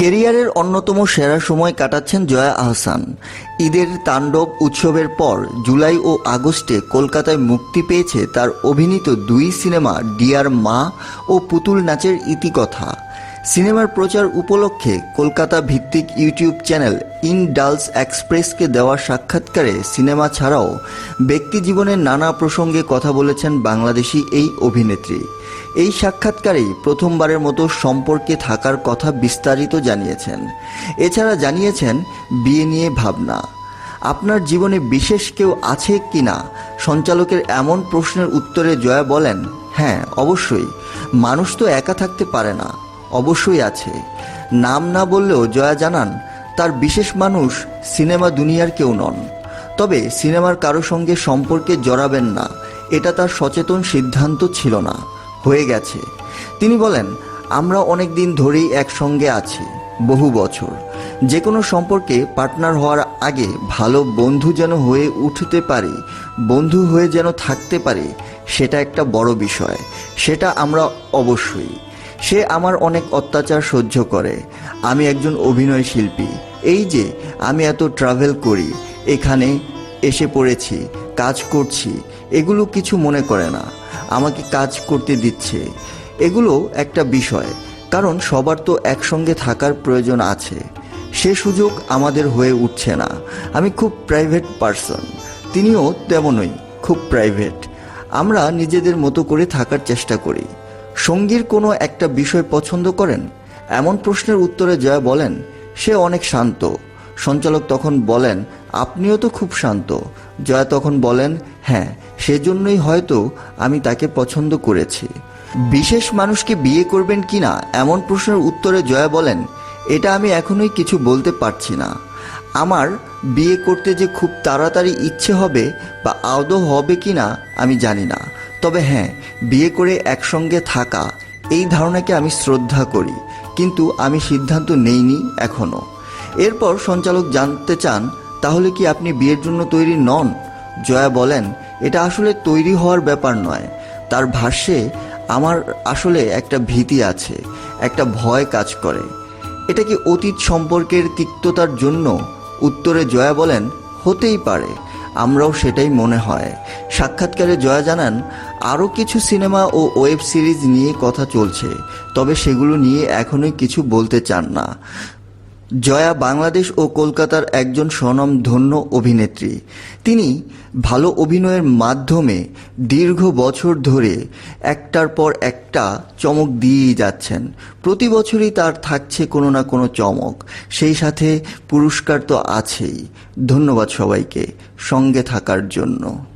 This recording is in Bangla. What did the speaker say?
কেরিয়ারের অন্যতম সেরা সময় কাটাচ্ছেন জয়া আহসান। ঈদের তাণ্ডব উৎসবের পর জুলাই ও আগস্টে কলকাতায় মুক্তি পেয়েছে তার অভিনীত দুই সিনেমা, ডিয়ার মা ও পুতুল নাচের ইতিকথা। সিনেমার প্রচার উপলক্ষে কলকাতা ভিত্তিক ইউটিউব চ্যানেল ইন ডালস এক্সপ্রেসকে দেওয়া সাক্ষাৎকারে সিনেমা ছাড়াও ব্যক্তি জীবনের নানা প্রসঙ্গে কথা বলেছেন বাংলাদেশি এই অভিনেত্রী। এই সাক্ষাৎকারেই প্রথমবারের মতো সম্পর্কে থাকার কথা বিস্তারিত জানিয়েছেন। এছাড়া জানিয়েছেন, বিয়ে নিয়ে ভাবনা। আপনার জীবনে বিশেষ কেউ আছে কি না সঞ্চালকের এমন প্রশ্নের উত্তরে জয়া বলেন হ্যাঁ অবশ্যই। মানুষ তো একা থাকতে পারে না। অবশ্যই আছে। নাম না বললেও জয়া জানান, তার বিশেষ মানুষ সিনেমা দুনিয়ার কেউ নন। তবে সিনেমার কারও সঙ্গে সম্পর্কে জড়াবেন না, এটা তার সচেতন সিদ্ধান্ত ছিল না, হয়ে গেছে। তিনি বলেন, আমরা অনেক দিন ধরেই একসঙ্গে আছি, বহু বছর। যে কোনো সম্পর্কে পার্টনার হওয়ার আগে ভালো বন্ধু যেন হয়ে উঠতে পারি, বন্ধু হয়ে যেন থাকতে পারি, সেটা একটা বড় বিষয়, সেটা আমরা অবশ্যই। সে আমার অনেক অত্যাচার সহ্য করে। আমি একজন অভিনয় শিল্পী। এই যে, আমি এত ট্রাভেল করি, এখানে এসে পড়েছি, কাজ করছি, এগুলো কিছু মনে করে না। আমাকে কাজ করতে দিচ্ছে। এগুলো একটা বিষয়, কারণ সবার তো একসঙ্গে থাকার প্রয়োজন আছে। সে সুযোগ আমাদের হয়ে উঠছে না। আমি খুব প্রাইভেট পার্সন তিনিও তেমনই, খুব প্রাইভেট আমরা নিজেদের মতো করে থাকার চেষ্টা করি। সঙ্গীর কোনো একটা বিষয় পছন্দ করেন? এমন প্রশ্নের উত্তরে জয়া বলেন, সে অনেক শান্ত। সঞ্চালক তখন বলেন, আপনিও তো খুব শান্ত। জয়া তখন বলেন হ্যাঁ সেজন্যই হয়তো আমি তাকে পছন্দ করেছি। বিশেষ মানুষকে বিয়ে করবেন কিনা এমন প্রশ্নের উত্তরে জয়া বলেন, এটা আমি এখনোই কিছু বলতে পারছি না। আমার বিয়ে করতে যে খুব তাড়াতাড়ি ইচ্ছে হবে বা আদৌ হবে কি না, আমি জানি না। তবে হ্যাঁ বিয়ে করে একসঙ্গে থাকা, এই ধারণাকে আমি শ্রদ্ধা করি, কিন্তু আমি সিদ্ধান্ত নেইনি এখনও এরপর সঞ্চালক জানতে চান, তাহলে কি আপনি বিয়ের জন্য তৈরি নন? জয়া বলেন, এটা আসলে তৈরি হওয়ার ব্যাপার নয়। তার ভাষ্যে, আমার আসলে একটা ভীতি আছে, একটা ভয় কাজ করে। এটা কি অতীত সম্পর্কের তিক্ততার জন্য? উত্তরে জয়া বলেন, হতেই পারে। আমরাও সেটাই মনে হয়। সাক্ষাৎকারে জয়া জানান, আরও কিছু সিনেমা ও ওয়েব সিরিজ নিয়ে কথা চলছে, তবে সেগুলো নিয়ে এখনই কিছু বলতে চান না। জয়া বাংলাদেশ ও কলকাতার একজন স্বনামধন্য অভিনেত্রী। তিনি ভালো অভিনয়ের মাধ্যমে দীর্ঘ বছর ধরে একটার পর একটা চমক দিয়েই যাচ্ছেন। প্রতি বছরই তার থাকছে কোনো না কোনো চমক। সেই সাথে পুরস্কার তো আছেই। ধন্যবাদ সবাইকে সঙ্গে থাকার জন্য।